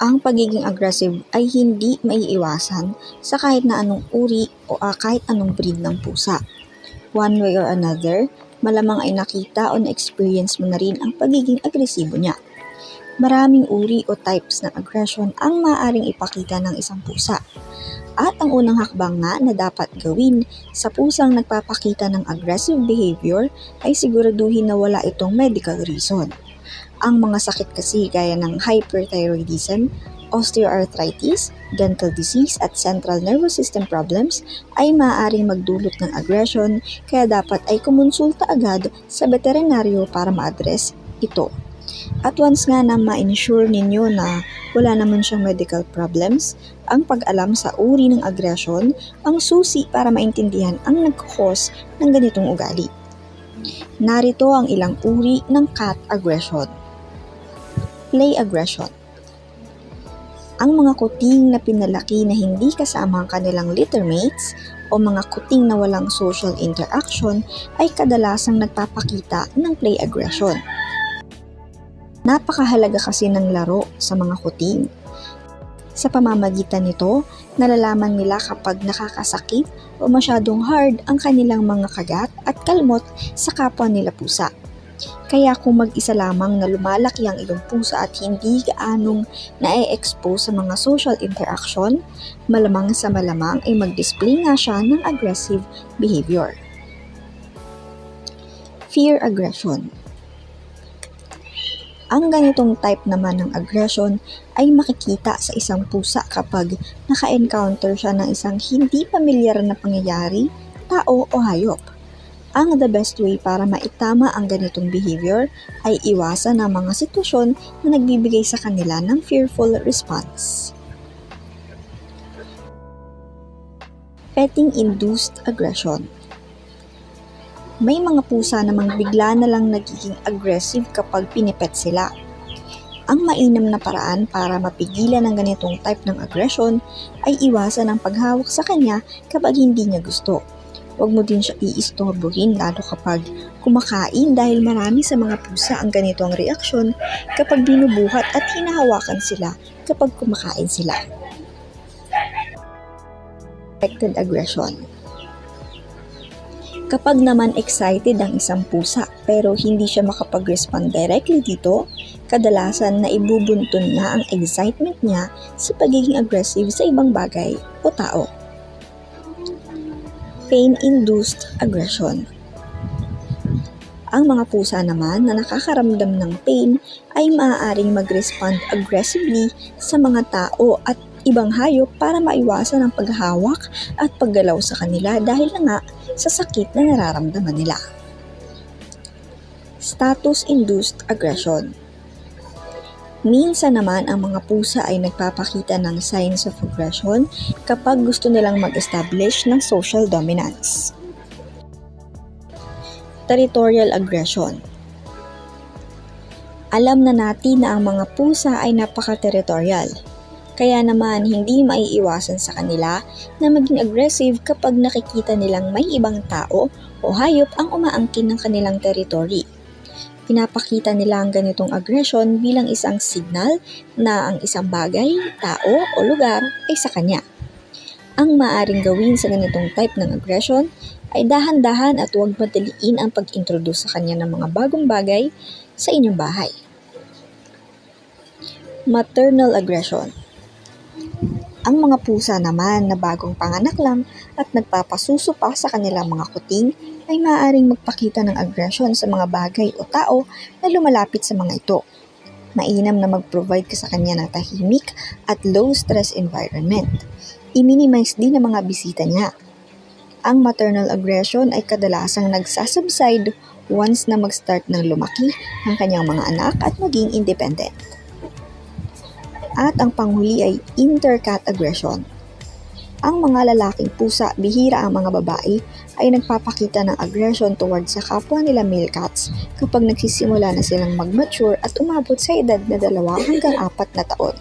Ang pagiging aggressive ay hindi maiiwasan sa kahit na anong uri o ah, kahit anong breed ng pusa. One way or another, malamang ay nakita o na-experience mo na rin ang pagiging agresibo niya. Maraming uri o types ng aggression ang maaaring ipakita ng isang pusa. At ang unang hakbang nga na dapat gawin sa pusang nagpapakita ng aggressive behavior ay siguraduhin na wala itong medical reason. Ang mga sakit kasi gaya ng hyperthyroidism, osteoarthritis, dental disease at central nervous system problems ay maaaring magdulot ng aggression kaya dapat ay kumonsulta agad sa veterinaryo para ma-address ito. At once nga na ma-ensure ninyo na wala naman siyang medical problems, ang pag-alam sa uri ng aggression ang susi para maintindihan ang nag-cause ng ganitong ugali. Narito ang ilang uri ng cat aggression. Play aggression. Ang mga kuting na pinalaki na hindi kasama ang kanilang litter mates o mga kuting na walang social interaction ay kadalasang nagpapakita ng play aggression. Napakahalaga kasi ng laro sa mga kuting. Sa pamamagitan nito, nalalaman nila kapag nakakasakit o masyadong hard ang kanilang mga kagat at kalmot sa kapwa nila pusa. Kaya kung mag-isa lamang na lumalaki ang iyong pusa at hindi gaanong na-expose sa mga social interaction, malamang sa malamang ay mag-display nga siya ng aggressive behavior. Fear aggression. Ang ganitong type naman ng aggression ay makikita sa isang pusa kapag naka-encounter siya ng isang hindi pamilyar na pangyayari, tao o hayop. Ang the best way para maitama ang ganitong behavior ay iwasan ang mga sitwasyon na nagbibigay sa kanila ng fearful response. Petting-induced aggression may mga pusa namang bigla na lang nagiging aggressive kapag pinipet sila. Ang mainam na paraan para mapigilan ang ganitong type ng aggression ay iwasan ang paghawak sa kanya kapag hindi niya gusto. Huwag mo din siya iistorbohin lalo kapag kumakain dahil marami sa mga pusa ang ganito ang reaksyon kapag binubuhat at hinahawakan sila kapag kumakain sila. Affected aggression Kapag naman excited ang isang pusa pero hindi siya makapag-respond directly dito, kadalasan na ibubuntun niya ang excitement niya sa pagiging aggressive sa ibang bagay o tao. Pain-induced aggression Ang mga pusa naman na nakakaramdam ng pain ay maaaring mag-respond aggressively sa mga tao at ibang hayop para maiwasan ang paghawak at paggalaw sa kanila dahil na nga sa sakit na nararamdaman nila. Status-induced aggression Minsan naman ang mga pusa ay nagpapakita ng signs of aggression kapag gusto nilang mag-establish ng social dominance. Territorial aggression Alam na natin na ang mga pusa ay napaka-territorial kaya naman hindi maiiwasan sa kanila na maging aggressive kapag nakikita nilang may ibang tao o hayop ang umaangkin ng kanilang territory. Pinapakita nila ang ganitong aggression bilang isang signal na ang isang bagay, tao o lugar ay sa kanya. Ang maaring gawin sa ganitong type ng aggression ay dahan-dahan at huwag madaliin ang pag-introduce sa kanya ng mga bagong bagay sa inyong bahay. Maternal aggression ang mga pusa naman na bagong panganak lang at nagpapasuso pa sa kanilang mga kuting ay maaaring magpakita ng aggression sa mga bagay o tao na lumalapit sa mga ito. Mainam na mag-provide ka sa kanya ng tahimik at low-stress environment. I-minimize din ang mga bisita niya. Ang maternal aggression ay kadalasang nagsasubside once na mag-start ng lumaki ang kanyang mga anak at maging independent. At ang panghuli ay intercat aggression. Ang mga lalaking pusa, bihira ang mga babae, ay nagpapakita ng aggression towards sa kapwa nila male cats kapag nagsisimula na silang mag-mature at umabot sa edad na dalawa hanggang apat na taon.